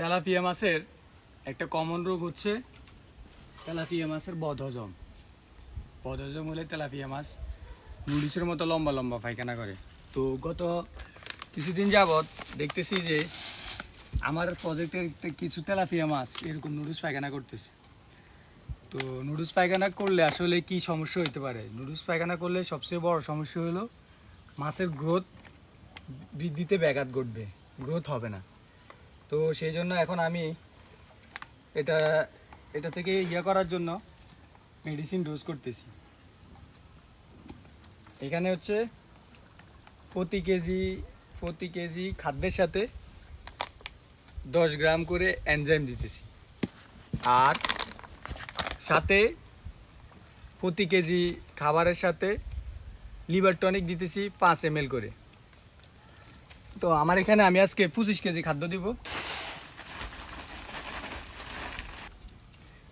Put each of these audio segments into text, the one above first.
Tilapia মাছের একটা common রোগ হচ্ছে তেলাপিয়া মাছের বদহজম। বদহজম হলে তেলাপিয়া মাছ নুডলসের মতো লম্বা লম্বা পায়খানা করে। তো গত কিছুদিন যাবৎ দেখতেছি যে আমার প্রজেক্টের কিছু তেলাপিয়া মাছ এরকম নুডলস পায়খানা করতেছে। তো নুডলস পায়খানা করলে আসলে কি সমস্যা হতে পারে? নুডলস পায়খানা করলে সবচেয়ে বড় সমস্যা হলো মাছের গ্রোথ বৃদ্ধিতে ব্যাঘাত ঘটবে। গ্রোথ হবে না। তো সেই জন্য এখন আমি এটা এটা থেকে ইয়ে করার জন্য মেডিসিন ডোজ করতেছি। এখানে হচ্ছে প্রতি কেজি প্রতি কেজি খাদ্যের সাথে দশ গ্রাম করে এনজাইম দিতেছি। আর সাথে প্রতি কেজি খাবারের সাথে লিভার টনিক দিতেছি পাঁচ এম করে। তো আমার এখানে আমি আজকে পঁচিশ কেজি খাদ্য দিব।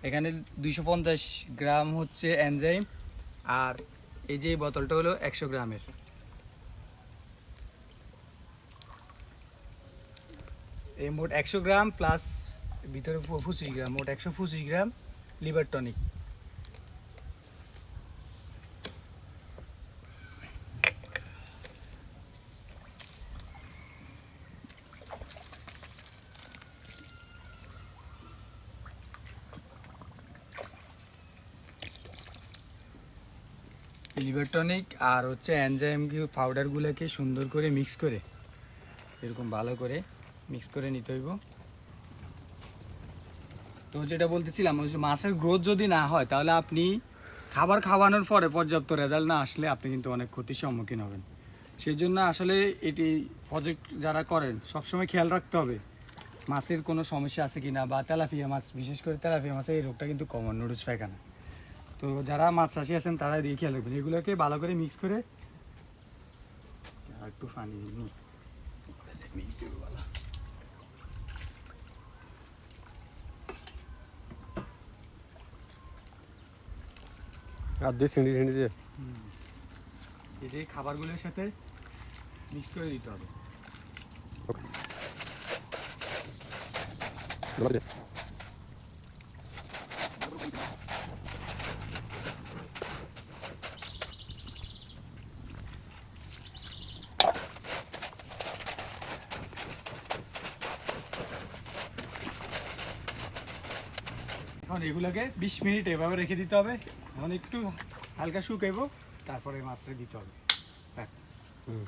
এখানে দুইশো পঞ্চাশ গ্রাম হচ্ছে অ্যানজাইম আর এই যে বোতলটা হলো একশো গ্রামের। এই মোট একশো গ্রাম প্লাস ভিতরে পঁচিশ গ্রাম, মোট একশো পঁচিশ gram liver tonic. Liver tonic আর হচ্ছে এনজাইম পাউডারগুলোকে সুন্দর করে মিক্স করে, এরকম ভালো করে মিক্স করে নিতে হইব। তো যেটা বলতেছিলাম, ওই মাছের গ্রোথ যদি না হয়, তাহলে আপনি খাবার খাওয়ানোর পরে পর্যাপ্ত রেজাল্ট না আসলে আপনি কিন্তু অনেক ক্ষতির সম্মুখীন হবেন। সেই জন্য আসলে এটি প্রজেক্ট যারা করেন, সবসময় খেয়াল রাখতে হবে, মাছের কোনো সমস্যা আছে কিনা বা তেলাপিয়া মাছ, বিশেষ করে তেলাপিয়া মাছের এই রোগটা কিন্তু কমন নুডলস পায়খানা তো যারা মাছ চাষি আছেন তারা দিয়ে খেয়াল রাখবেন। এগুলোকে ভালো করে মিক্স করে একটু পানি নিই মিক্স ভালো আর দিয়ে সিঁড়ি সিঁড়ি দিয়ে এই খাবারগুলোর সাথে মিক্স করে দিতে হবে। এখন এগুলোকে বিশ মিনিট এভাবে রেখে দিতে হবে। এখন একটু হালকা শুকাইবো, তারপরে মাছটা দিতে হবে। হুম।